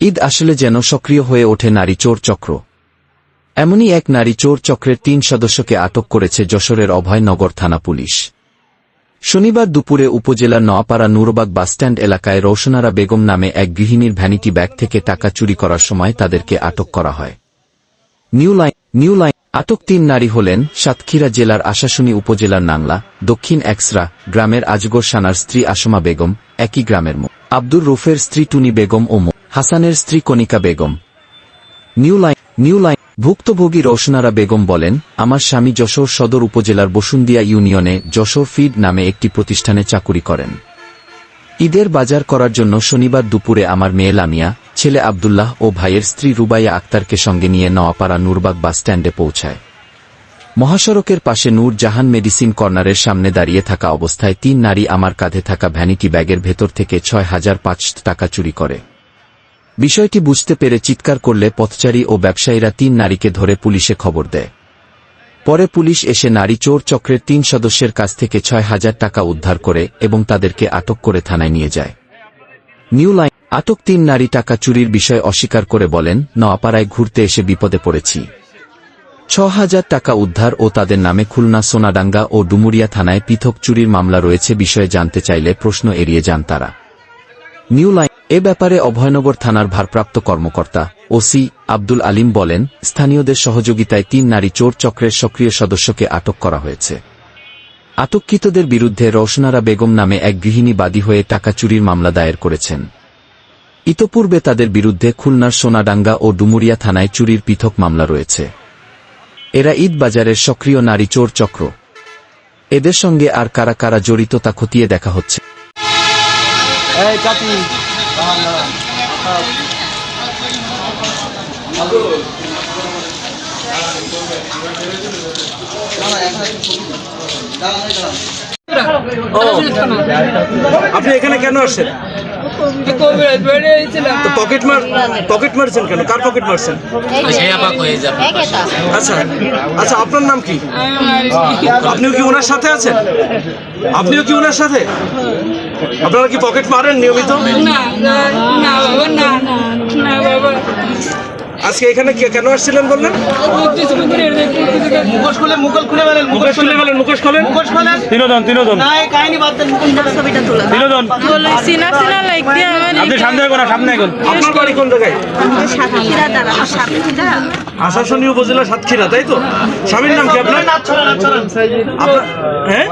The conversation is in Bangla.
ঈদ আসলে যেন সক্রিয় হয়ে ওঠে নারী চোর চক্র। এমনই এক নারী চোর চক্রের তিন সদস্যকে আটক করেছে যশোরের অভয়নগর থানা পুলিশ। শনিবার দুপুরে উপজেলার নোয়াপাড়া নুরবাগ বাসস্ট্যান্ড এলাকায় রৌশনারা বেগম নামে এক গৃহিণীর ভ্যানিটি ব্যাগ থেকে টাকা চুরি করার সময় তাদেরকে আটক করা হয়। নিউ লাইন নিউ লাইন, আটক তিন নারী হলেন সাতক্ষীরা জেলার আশাশুনি উপজেলার নাংলা, দক্ষিণ একসরা গ্রামের আজগর সানার স্ত্রী আসমা বেগম, একই গ্রামের মো আব্দুর রুফের স্ত্রী টুনি বেগম ও হাসানের স্ত্রী Konika Begum. New line new line ভুক্তভোগী রোশনারা বেগম বলেন, আমার স্বামী যশোর সদর উপজেলার বসুন্দিয়া ইউনিয়নে যশোর ফিড নামে একটি প্রতিষ্ঠানে চাকুরি করেন। ঈদের বাজার করার জন্য শনিবার দুপুরে আমার মেয়ে লামিয়া, ছেলে আবদুল্লাহ ও ভাইয়ের স্ত্রী রুবাইয়া আক্তারকে সঙ্গে নিয়ে নওয়াপাড়া নুরবাগ বাসস্ট্যান্ডে পৌঁছায়। মহাসড়কের পাশে নূর জাহান মেডিসিন কর্নারের সামনে দাঁড়িয়ে থাকা অবস্থায় তিন নারী আমার কাঁধে থাকা ভ্যানিটি ব্যাগের ভেতর থেকে ছয় হাজার পাঁচ টাকা চুরি করে। বিষয়টি বুঝতে পেরে চিৎকার করলে পথচারী ও ব্যবসায়ীরা তিন নারীকে ধরে পুলিশে খবর দেয়। পরে পুলিশ এসে নারী চোর চক্রের তিন সদস্যের কাছ থেকে ছয় হাজার টাকা উদ্ধার করে এবং তাদেরকে আটক করে থানায় নিয়ে যায়। নিউ লাইন, আটক তিন নারী টাকা চুরির বিষয় অস্বীকার করে বলেন, নওয়াপাড়ায় ঘুরতে এসে বিপদে পড়েছি। ছ হাজার টাকা উদ্ধার ও তাদের নামে খুলনা, সোনাডাঙ্গা ও ডুমুরিয়া থানায় পৃথক চুরির মামলা রয়েছে বিষয়ে জানতে চাইলে প্রশ্ন এড়িয়ে যান তারা। নিউ লাইন, এ ব্যাপারে অভয়নগর থানার ভারপ্রাপ্ত কর্মকর্তা ওসি আব্দুল আলিম বলেন, স্থানীয়দের সহযোগিতায় তিন নারী চোর চক্রের সক্রিয় সদস্যকে আটক করা হয়েছে। আটককৃতদের বিরুদ্ধে রওশনারা বেগম নামে এক গৃহিণী বাদী হয়ে টাকা চুরির মামলা দায়ের করেছেন। ইতপূর্বে তাদের বিরুদ্ধে খুলনার সোনাডাঙ্গা ও ডুমুরিয়া থানায় চুরির পৃথক মামলা রয়েছে। এরা ঈদ বাজারের সক্রিয় নারী চোর চক্র। এদের সঙ্গে আর কারা কারা জড়িত তা খতিয়ে দেখা হচ্ছে। আপনি এখানে কেন বেরিয়েছিলাম তো পকেট মার পকেট মারছেন কেন? কার পকেট মারছেন? আচ্ছা আচ্ছা আপনার নাম কি? আপনিও কি ওনার সাথে আছেন? আপনিও কি ওনার সাথে? আপনারা কি পকেট মারেন নিয়মিত? না না না না না আজকে এখানে কেন আসছিলেন বললেন? মুখোশ খুলে মুখল খুলে মুখোশ খুলে বলেন মুখোশ খোলেন মুখোশ খোলেন তিনজন তিনজন। না এই কাহিনী বাদ দেন মুখোশ খোলেন তিনজন। বলে সিনা সিনা লাইক দিয়ে আমার আপনি সামনে এখন সামনে এখন আপনার বাড়ি কোন জায়গায়? আশাশনী উপজেলা সাতক্ষীরা তাই তো? স্বামীর নাম কি আপনার? হ্যাঁ?